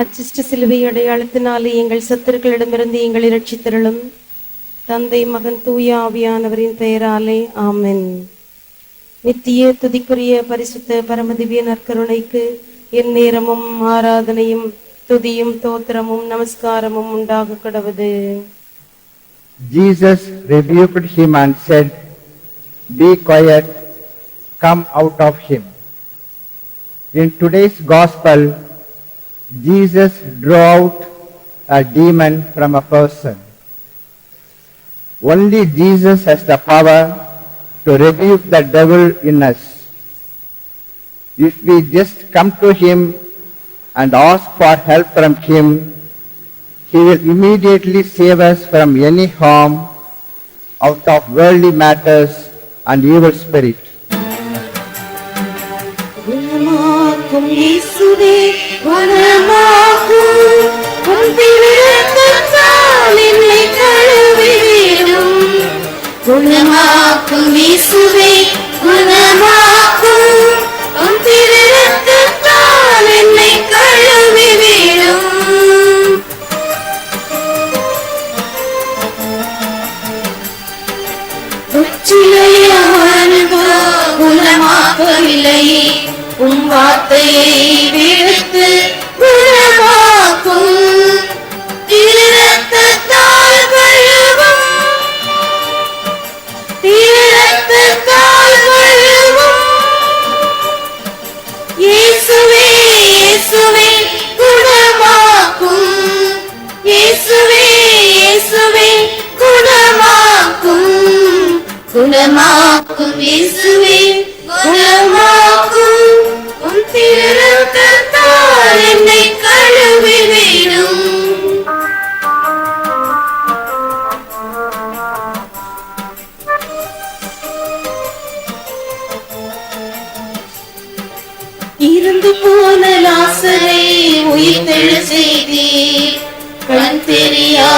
அச்சிஷ்ட சிலுவை அடையாளத்தினாலே எங்கள் சத்துருக்களிடமிருந்து எங்களை ரட்சித்தருளும் தந்தை மகன் தூய ஆவியானவரின் பெயராலே ஆமென். நித்திய துதிக்குரிய பரிசுத்த பரமதிவிய நற்கருணைக்கு என் நேரமும் ஆராதனையும் துதியும் தோத்திரமும் நமஸ்காரமும் உண்டாக கடவுது. Jesus rebuked him and said, Be quiet, come out of him. In today's gospel, Jesus drove out a demon from a person. Only Jesus has the power to rebuke the devil in us. If we just come to him and ask for help from him, he will immediately save us from any harm out of worldly matters and evil spirit. குணமாக்கும் இயேசுவே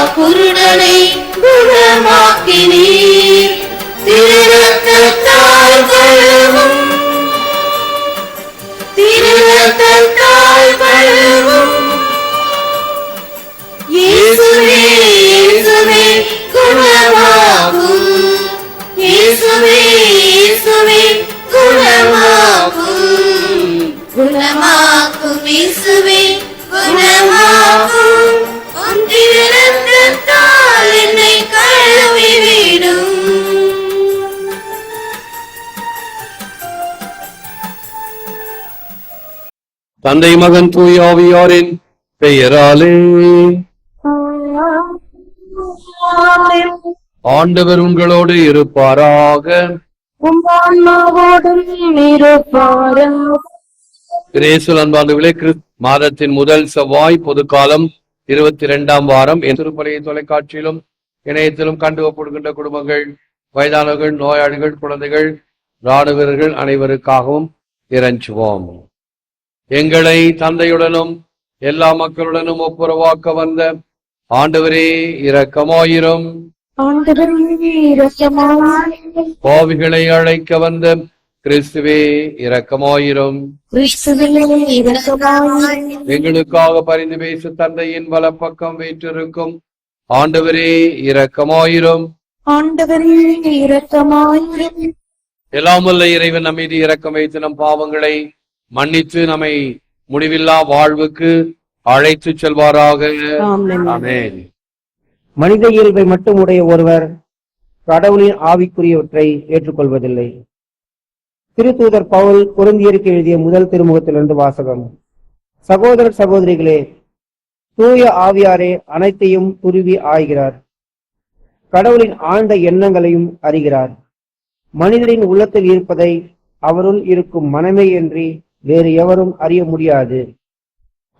குருடனை குணமாக்கின தந்தை மகன் தூய ஆவியாரின் பெயராலே. ஆண்டவர் உங்களோடு இருப்பாராக. கிரேசுல் அன்பாண்டுகளே மாதத்தின் முதல் செவ்வாய் பொதுக்காலம் இருபத்தி இரண்டாம் வாரம் திருப்பலையை தொலைக்காட்சியிலும் இணையத்திலும் கண்டுவப்படுகின்ற குடும்பங்கள் வயதானவர்கள் நோயாளிகள் குழந்தைகள் ராணுவ வீரர்கள் அனைவருக்காகவும் இறைஞ்சுவோம். எங்களை தந்தையுடனும் எல்லா மக்களுடனும் ஒப்புரவாக்க வந்த ஆண்டவரே இரக்கமாயிரும். பாவிகளை அழைக்க வந்த கிறிஸ்துவே இரக்கமாயிரும். எங்களுக்காக பரிந்து பேசு தந்தையின் வலப்பக்கம் வீற்றிருக்கும் ஆண்டவரே இரக்கமாயிரும். ஆண்டவரே இரக்கமாய் எல்லாம் வல்ல இறைவன் நம் மீது இரக்கம் வைத்து நம் பாவங்களை மன்னித்து நம்மை முடிவில்லா வாழ்வுக்கு அழைத்து செல்வாராக. மனித இயல்பை மட்டும் உடைய ஒருவர் கடவுளின் ஆவிக்குரியவற்றை ஏற்றுக்கொள்வதில்லை. திருத்தூதர் பவுல் குருந்தியருக்கு எழுதிய முதல் திருமுகத்திலிருந்து வாசகம். சகோதர சகோதரிகளே தூய ஆவியாரே அனைத்தையும் துருவி ஆய்கிறார். கடவுளின் ஆழ்ந்த எண்ணங்களையும் அறிகிறார். மனிதரின் உள்ளத்தில் இருப்பதை அவருள் இருக்கும் மனமே என்று வேறு எவரும் அறிய முடியாது.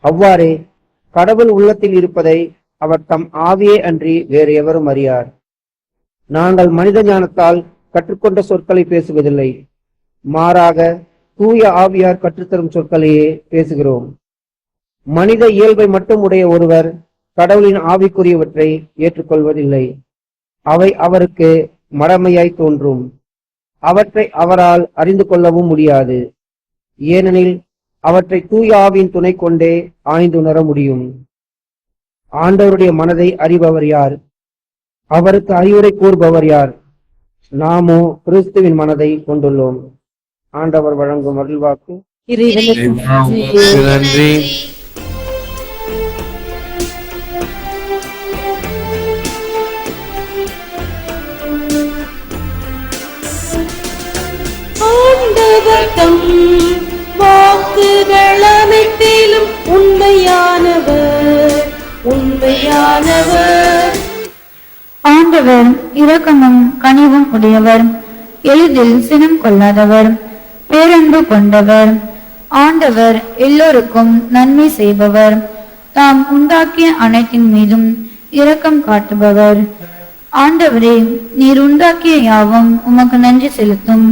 அவ்வாறே கடவுள் உள்ளத்தில் இருப்பதை அவர் தம் ஆவியே அன்றி வேறு எவரும் அறியார். நாங்கள் மனித ஞானத்தால் கற்றுக்கொண்ட சொற்களை பேசுவதில்லை. மாறாக தூய ஆவியார் கற்றுத்தரும் சொற்களையே பேசுகிறோம். மனித இயல்பை மட்டும் உடைய ஒருவர் கடவுளின் ஆவிக்குரியவற்றை ஏற்றுக்கொள்வதில்லை. அவை அவருக்கு மடமையாய் தோன்றும். அவற்றை அவரால் அறிந்து கொள்ளவும் முடியாது. ஏனெனில் அவற்றை தூய ஆவியின் துணை கொண்டே ஆய்ந்துணர முடியும். ஆண்டவருடைய மனதை அறிபவர் யார்? அவருக்கு அறிவுரை கூறுபவர் யார்? நாமோ கிறிஸ்துவின் மனதை கொண்டுள்ளோம். ஆண்டவர் வழங்கும் அருள்வாக்கு. நன்றி. உண்மையானவர் ஆண்டவர் இரக்கமும் கனிவும் உடையவர். எளிதில் சினம் கொள்ளாதவர். பேரன்பு கொண்டவர். ஆண்டவர் எல்லோருக்கும் நன்மை செய்பவர். தாம் உண்டாக்கிய அனைத்தின் மீதும் இரக்கம் காட்டுபவர். ஆண்டவரே நீர் உண்டாக்கிய யாவும் உமக்கு நன்றி செலுத்தும்.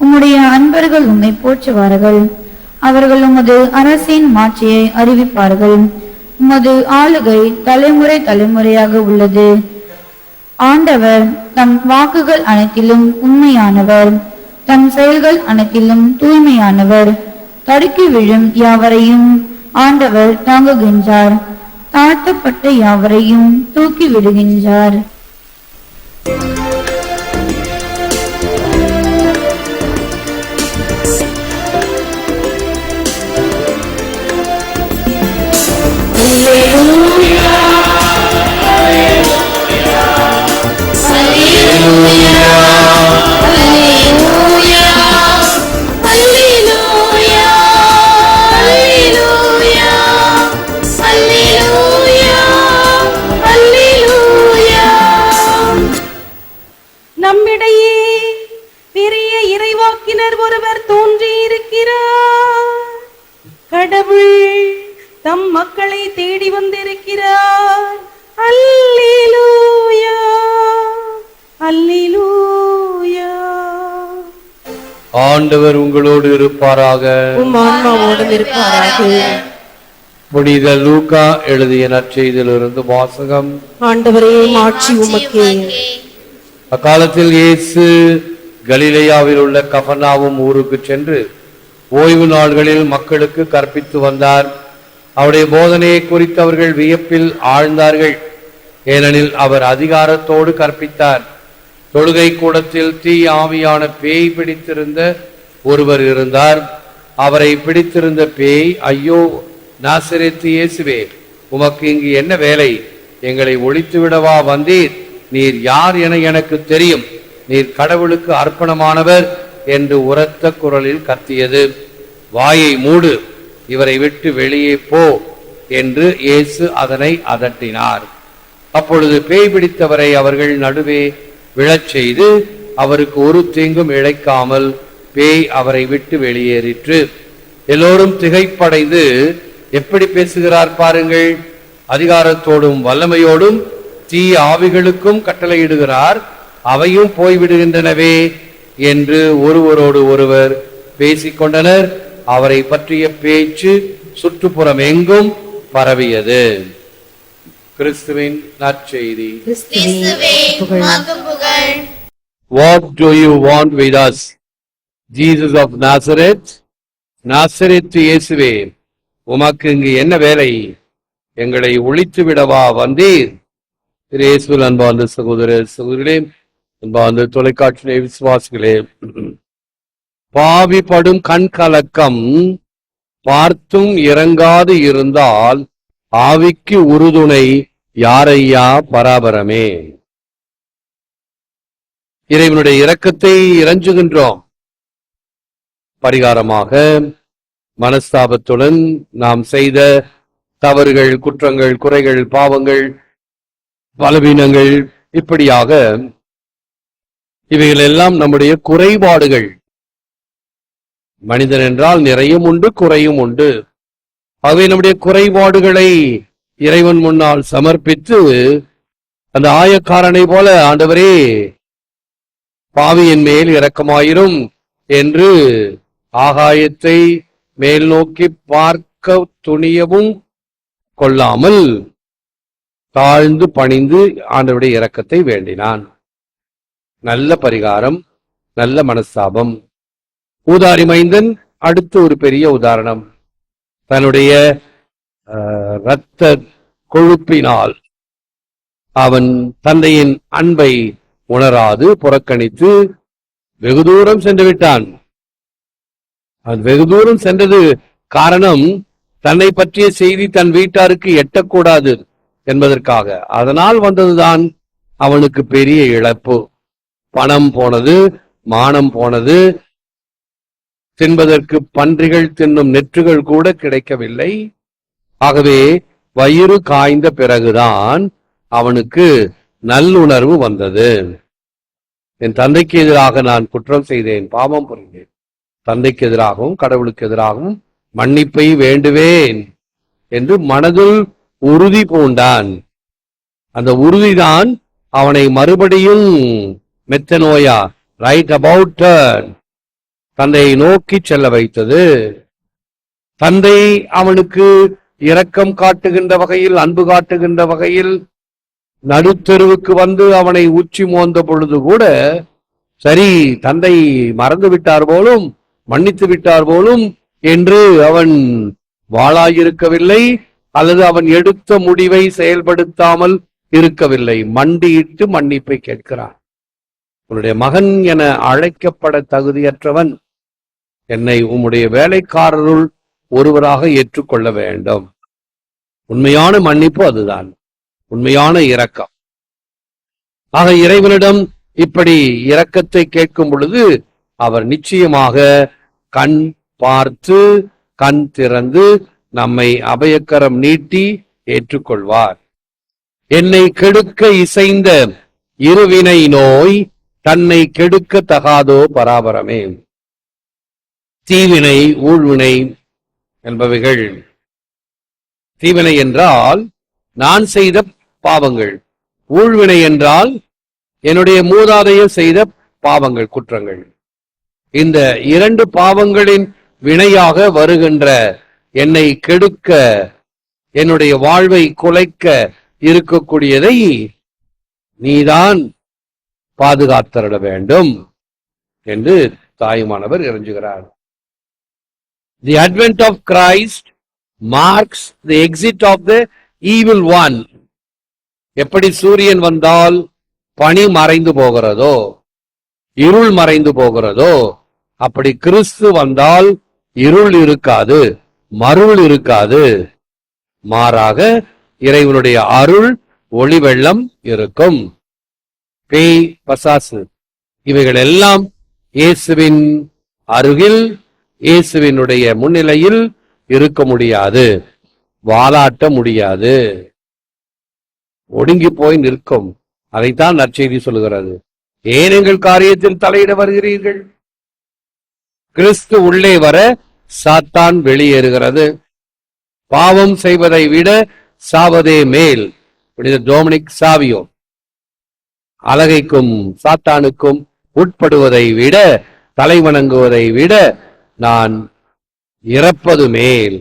உம்முடைய அன்பர்கள் உம்மை போற்றுவார்கள். அவர்கள் உமது அரசின் மாட்சியை அறிவிப்பார்கள். உமது ஆளுகை தலைமுறை தலைமுறையாக உள்ளது. ஆண்டவர் தம் வாக்குகள் அனைத்திலும் உண்மையானவர். தம் செயல்கள் அனைத்திலும் தூய்மையானவர். தடுக்கி விழும் யாவரையும் ஆண்டவர் தாங்குகின்றார். தாழ்த்தப்பட்ட யாவரையும் தூக்கி விடுகின்றார். இறைவாக்கினர் ஒருவர் தோன்றியிருக்கிறார். கடவுள் தம் மக்களை தேடி வந்திருக்கிறார். அல்லேலூயா. அல்லேலூயா. ஆண்டவர் உங்களோடு இருப்பாராக. உம் ஆன்மாவோடும் இருப்பாராக. புனித லூக்கா எழுதிய நற்செய்தியிலிருந்து வாசகம். ஆண்டவரே மாட்சி உமக்கே. அக்காலத்தில் இயேசு கலிலேயாவில் உள்ள கபர்நாவும் ஊருக்கு சென்று ஓய்வு நாள்களில் மக்களுக்கு கற்பித்து வந்தார். அவருடைய போதனையை குறித்து அவர்கள் வியப்பில் ஆழ்ந்தார்கள். ஏனெனில் அவர் அதிகாரத்தோடு கற்பித்தார். தொழுகை கூடத்தில் தீ ஆவியான பேய் பிடித்திருந்த ஒருவர் இருந்தார். அவரை பிடித்திருந்த பேய் ஐயோ நாசிரித்து இயேசுவே உமக்கு இங்கு என்ன வேலை? எங்களை ஒழித்து விடவா வந்தீர்? நீர் யார் என எனக்கு தெரியும். நீர் கடவுளுக்கு அர்ப்பணமானவர் என்று உரத்த குரலில் கத்தியது. வாயை மூடு. இவரை விட்டு வெளியே போ என்று இயேசு அதனை அதட்டினார். அப்பொழுது பேய் பிடித்தவரை அவர்கள் நடுவே விழச் செய்து அவருக்கு ஒரு தீங்கும் இழைக்காமல் பேய் அவரை விட்டு வெளியேறிற்று. எல்லோரும் திகைப்படைந்து எப்படி பேசுகிறார் பாருங்கள். அதிகாரத்தோடும் வல்லமையோடும் தீ ஆவிகளுக்கும் கட்டளையிடுகிறார். அவையும் போய்விடுகின்றனவே என்று ஒருவரோடு ஒருவர் பேசிக்கொண்டனர். அவரை பற்றிய பேச்சு சுற்றுப்புறம் எங்கும் பரவியது. கிறிஸ்துவின் நற்செய்தி. What do you want with us? Jesus of Nazareth? Nazareth இயேசுவே உமக்கு இங்கு என்ன வேலை? எங்களை ஒழித்து விடவா வந்தீர்? திரு இயேசுவில் அன்பார்ந்த சகோதர சகோதரிகளே அன்பார்ந்த தொலைக்காட்சி விசுவாசிகளே. பாவி படும் கண் கலக்கம் பார்த்தும் இறங்காது இருந்தால் ஆவிக்கு உறுதுணை யாரையா பராபரமே? இறைவனுடைய இரக்கத்தை இறைஞ்சுகின்றோம். பரிகாரமாக மனஸ்தாபத்துடன் நாம் செய்த தவறுகள் குற்றங்கள் குறைகள் பாவங்கள் பலவீனங்கள் இப்படியாக இவைகள் எல்லாம் நம்முடைய குறைபாடுகள் மனிதன் என்றால் நிறையும் உண்டு குறையும் உண்டு. ஆகவே நம்முடைய குறைபாடுகளை இறைவன் முன்னால் சமர்ப்பித்து அந்த ஆயக்காரனை போல ஆண்டவரே பாவியின் மேல் இரக்கமாயிரும் என்று ஆகாயத்தை மேல் நோக்கி பார்க்க துணியவும் கொள்ளாமல் தாழ்ந்து பணிந்து ஆண்டவருடைய இரக்கத்தை வேண்டினான். நல்ல பரிகாரம் நல்ல மனஸ்தாபம். ஊதாரி மைந்தன் அடுத்து ஒரு பெரிய உதாரணம். தன்னுடைய அஹ், இரத்த கொழுப்பினால் அவன் தந்தையின் அன்பை உணராது புறக்கணித்து வெகு தூரம் சென்று விட்டான். அவன் வெகு தூரம் சென்றது காரணம் தன்னை பற்றிய செய்தி தன் வீட்டாருக்கு எட்டக்கூடாது என்பதற்காக. அதனால் வந்ததுதான் அவனுக்கு பெரிய இழப்பு. பணம் போனது மானம் போனது தின்பதற்கு பன்றிகள் தின்னும் நெற்றுகள் கூட கிடைக்கவில்லை. ஆகவே வயிறு காய்ந்த பிறகுதான் அவனுக்கு நல்லுணர்வு வந்தது. என் தந்தைக்கு எதிராக நான் குற்றம் செய்தேன் பாவம் புரிந்தேன். தந்தைக்கு எதிராகவும் கடவுளுக்கு எதிராகவும் மன்னிப்பை வேண்டுவேன் என்று மனதில் உறுதி பூண்டான். அந்த உறுதிதான் அவனை மறுபடியும் மெத்த நோயா ரைட் அபவுட் தந்தையை நோக்கி செல்ல வைத்தது. தந்தை அவனுக்கு இரக்கம் காட்டுகின்ற வகையில் அன்பு காட்டுகின்ற வகையில் நடுத்தெருவுக்கு வந்து அவனை உச்சி மோந்த பொழுது கூட சரி தந்தை மறந்து விட்டார் போலும் மன்னித்து விட்டார் போலும் என்று அவன் வாளாயிருக்கவில்லை அல்லது அவன் எடுத்த முடிவை செயல்படுத்தாமல் இருக்கவில்லை. மண்டியிட்டு மன்னிப்பை கேட்கிறான். உன்னுடைய மகன் என அழைக்கப்பட தகுதியற்றவன் என்னை உம்முடைய வேலைக்காரருள் ஒருவராக ஏற்றுக்கொள்ள வேண்டும். உண்மையான மன்னிப்பு அதுதான். உண்மையான இரக்கம். ஆக இறைவனிடம் இப்படி இரக்கத்தை கேட்கும் பொழுது அவர் நிச்சயமாக கண் பார்த்து கண் திறந்து நம்மை அபயக்கரம் நீட்டி ஏற்றுக்கொள்வார். என்னை கெடுக்க இசைந்த இருவினை நோய் தன்னை கெடுக்க தகாதோ பராபரமே. தீவினை ஊழ்வினை என்பவைகள். தீவினை என்றால் நான் செய்த பாவங்கள். ஊழ்வினை என்றால் என்னுடைய மூதாதையர் செய்த பாவங்கள் குற்றங்கள். இந்த இரண்டு பாவங்களின் வினையாக வருகின்ற என்னை கெடுக்க என்னுடைய வாழ்வை குலைக்க இருக்கக்கூடியதை நீதான் பாதுகாத்தருட வேண்டும் என்று Thayumanavar இறைஞ்சுகிறார் the advent of Christ marks the exit of the evil one எப்படி சூரியன் வந்தால் பனி மறைந்து போகிறதோ இருள் மறைந்து போகிறதோ அப்படி கிறிஸ்து வந்தால் இருள் இருக்காது மருள் இருக்காது. மாறாக இறைவனுடைய அருள் ஒளி வெள்ளம் இருக்கும். பேய் பசாசு இவைகள் எல்லாம் இயேசுவின் அருகில் இயேசுவினுடைய முன்னிலையில் இருக்க முடியாது. வாலாட்ட முடியாது. ஒடுங்கி போய் நிற்கும். அதைத்தான் நற்செய்தி சொல்லுகிறது. ஏன் எங்கள் காரியத்தில் தலையிட வருகிறீர்கள்? கிறிஸ்து உள்ளே வர சாத்தான் வெளியேறுகிறது. பாவம் செய்வதை விட சாவதே மேல். புனித டோமினிக் சாவியோ. அழகைக்கும் சாத்தானுக்கும் உட்படுவதை விட தலைவணங்குவதை விட நான் இறப்பது மேல்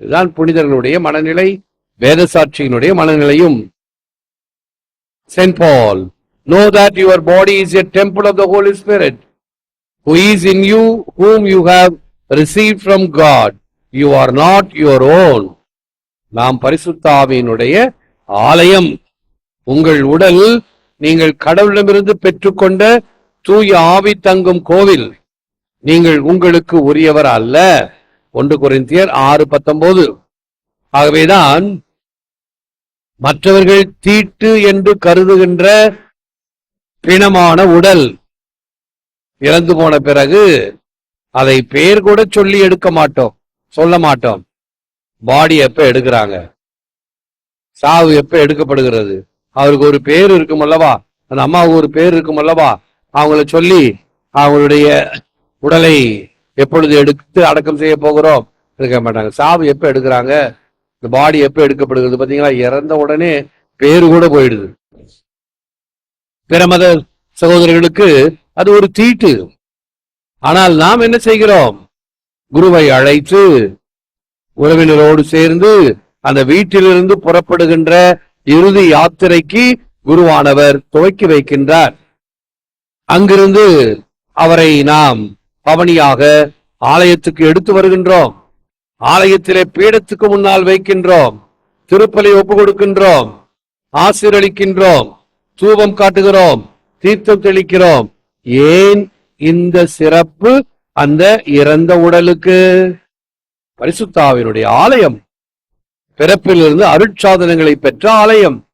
இதுதான் புனிதர்களுடைய மனநிலை வேதசாட்சியினுடைய மனநிலையும் saint Paul know that your body is a temple of the holy spirit who is in you whom you have receive from God you are not your own நாம் பரிசுத்தாவியினுடைய ஆலயம் உங்கள் உடல் நீங்கள் கடவுளிடமிருந்து பெற்றுக்கொண்ட தூய ஆவி தங்கும் கோவில் நீங்கள் உங்களுக்கு உரியவர் அல்ல. ஒன்று குறைந்தியர் ஆறு பத்தொன்பது ஆகவேதான் மற்றவர்கள் தீட்டு என்று கருதுகின்ற பிணமான உடல் இறந்து போன பிறகு அதை பேர் கூட சொல்லி எடுக்க மாட்டோம் சொல்ல மாட்டோம். பாடி எப்ப எடுக்கிறாங்க? சாவு எப்ப எடுக்கப்படுகிறது? அவருக்கு ஒரு பேர் இருக்கும் அல்லவா? அந்த அம்மாவுக்கு ஒரு பேர் இருக்கும் அல்லவா? அவங்கள சொல்லி அவங்களுடைய உடலை எப்பொழுது எடுத்து அடக்கம் செய்ய போகிறோம்? எடுக்க மாட்டாங்க. சாவு எப்போ எடுக்கிறாங்க? இந்த பாடி எப்போ எடுக்கப்படுகிறது? பார்த்தீங்களா? இறந்த உடனே பேரு கூட போயிடுது. பிற மத சகோதரர்களுக்கு அது ஒரு தீட்டு. ஆனால் நாம் என்ன செய்கிறோம்? குருவை அழைத்து உறவினரோடு சேர்ந்து அந்த வீட்டிலிருந்து புறப்படுகின்ற இறுதி யாத்திரைக்கு குருவானவர் துவக்கி வைக்கின்றார். அங்கிருந்து அவரை நாம் பவனியாக ஆலயத்துக்கு எடுத்து வருகின்றோம். ஆலயத்திலே பீடத்துக்கு முன்னால் வைக்கின்றோம். திருப்பலை ஒப்பு கொடுக்கின்றோம். ஆசீர்வளிக்கின்றோம் தூபம் காட்டுகிறோம். தீர்த்தம் தெளிக்கிறோம். ஏன் இந்த சிறப்பு அந்த இறந்த உடலுக்கு? பரிசுத்தாவினுடைய ஆலயம். பிறப்பிலிருந்து அருட்சாதனங்களை பெற்ற ஆலயம்.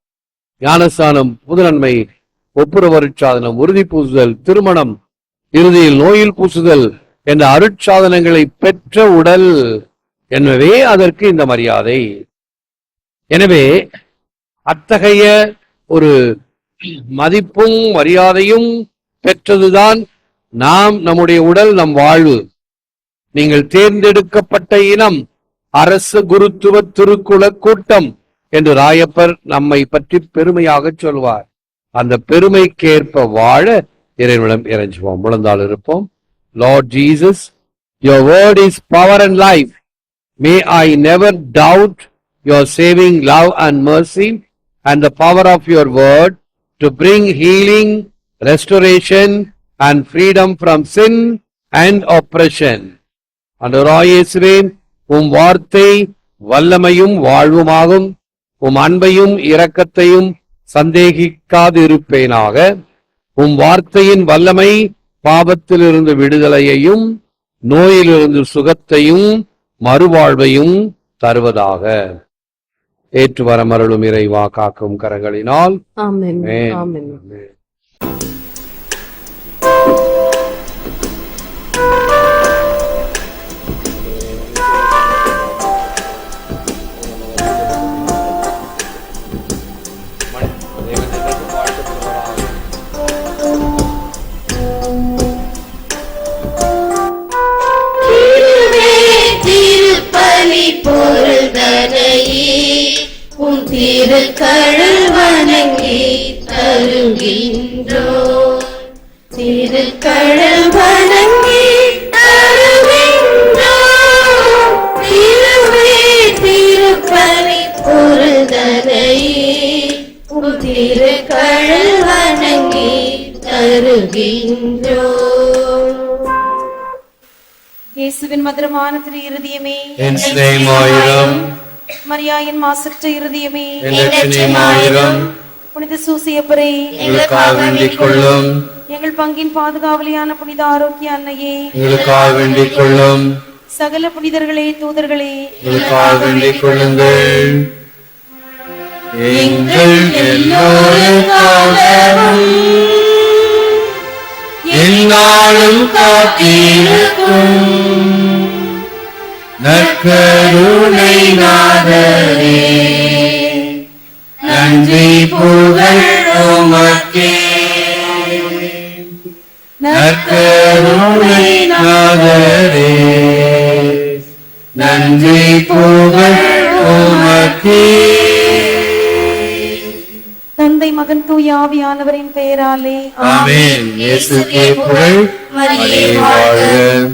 ஞானஸ்தானம் புதுநன்மை ஒப்புரவருட்சாதனம் உறுதி பூசுதல் திருமணம் இறுதியில் நோயில் பூசுதல் என்ற அருட்சாதனங்களை பெற்ற உடல் எனவே அதற்கு இந்த மரியாதை. எனவே அத்தகைய ஒரு மதிப்பும் மரியாதையும் பெற்றதுதான் நாம் நம்முடைய உடல் நம் வாழ்வு. நீங்கள் தேர்ந்தெடுக்கப்பட்ட இனம் அரசு குருத்துவ திருக்குல கூட்டம் என்று ராயப்பர் நம்மை பற்றி பெருமையாக சொல்வார். அந்த பெருமைக்கேற்ப வாழ இறைவனிடம் இறைஞ்சுவோம். முழந்தால் இருப்போம். Lord Jesus your word is power and life may I never doubt your saving love and mercy and the power of your word to bring healing healing, and freedom from sin and oppression அந்த ராயேசுவே உம் வார்த்தை வல்லமையும் வாழ்வுமாகும். உம் அன்பையும் இரக்கத்தையும் சந்தேகிக்காதிருப்பேனாக. உம் வார்த்தையின் வல்லமை பாவத்திலிருந்து விடுதலையையும் நோயிலிருந்து சுகத்தையும் மறுவாழ்வையும் தருவதாக. ஏற்று வரமருளும் இறைவா காக்கும் கரங்களினால். திருக்கழல் வணங்கி தருகின்றோ இயேசுவின் மதுரமான திரு இருதயமே என் சிநேகமாயிரம் மரியாயின் மாசற்ற இருதயமே புனித சூசியப்பரே எங்களுக்காக வேண்டிக் கொள்ளும். எங்கள் பங்கின் பாதுகாவலியான புனித ஆரோக்கிய அன்னையே எங்களுக்காக வேண்டிக் கொள்ளும். சகல புனிதர்களே தூதர்களே எங்களுக்காக வேண்டிக் கொள்ளுங்கள். எங்கள் எல்லோருக்காகவும் என்னாலும் காத்திருக்கும். நற்கருணை நாதரே நன்றி புகழ் உமக்கே. நற்கருணை நாதரே நன்றி புகழ் உமக்கே. மகன் தூய ஆவியானவரின் பெயராலே. ஆமென். இயேசுக்கே புகழ். மரியே வாழ்க.